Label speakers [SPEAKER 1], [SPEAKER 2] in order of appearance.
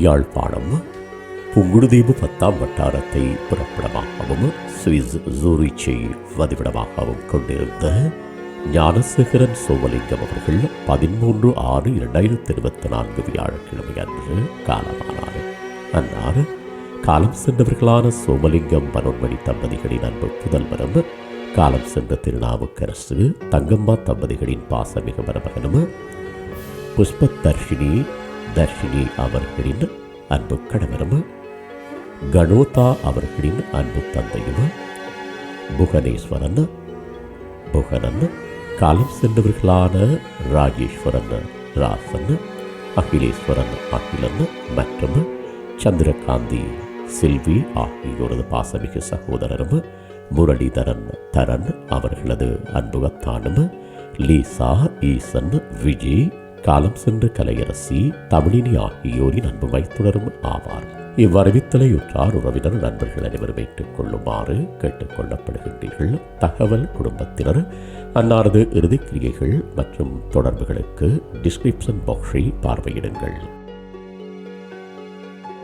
[SPEAKER 1] யாழ்ப்பாணம் புங்குடுதீவு பத்தாம் வட்டாரத்தை புறப்படமாகவும் சுவிஸ் ஜூரிச்சை வதிவிடமாகவும் கொண்டிருந்த ஞானசேகரன் சோமலிங்கம் அவர்கள் பதிமூன்று ஆறு இரண்டாயிரத்தி இருபத்தி நான்கு வியாழக்கிழமை அன்று காலமானார். அன்னார் காலம் சென்றவர்களான சோமலிங்கம் மனோன்மணி தம்பதிகளின் அன்பு புதல்வரும் காலம் சென்ற திருநாவுக்கரசு தங்கம்மா தம்பதிகளின் பாசமிகு மருமகனும் புஷ்ப தர்ஷினி அவர்களின் அன்பு கணவரும் கணோதா அவர்களின் அன்பு தந்தையும்? புகனேஸ்வரன் புகனன் காலம் சென்றவர்களான ராஜேஸ்வரன் ராசன் அகிலேஸ்வரன் அகிலன் மற்றும் சந்திரகாந்தி செல்வி ஆகியோரது பாசமிகு சகோதரரும் முரளிதரன் தரன் அவர்களது அன்புகத்தானும் லீசா ஈசன் விஜய் காலம் சென்ற கலையரசி தமிழினி ஆகியோரின் அன்பு வைத்துணரும் ஆவார். இவ்வறிவித்தலையுற்றார் உறவினர் நண்பர்கள் அனைவரும் வைத்துக் கொள்ளுமாறு கேட்டுக்கொள்ளப்படுகின்றீர்கள் தகவல் குடும்பத்தினர் அன்னாரது இறுதிக் கிரியைகள் மற்றும் தொடர்புகளுக்கு டிஸ்கிரிப்ஷன் பாக்ஸை பார்வையிடுங்கள்.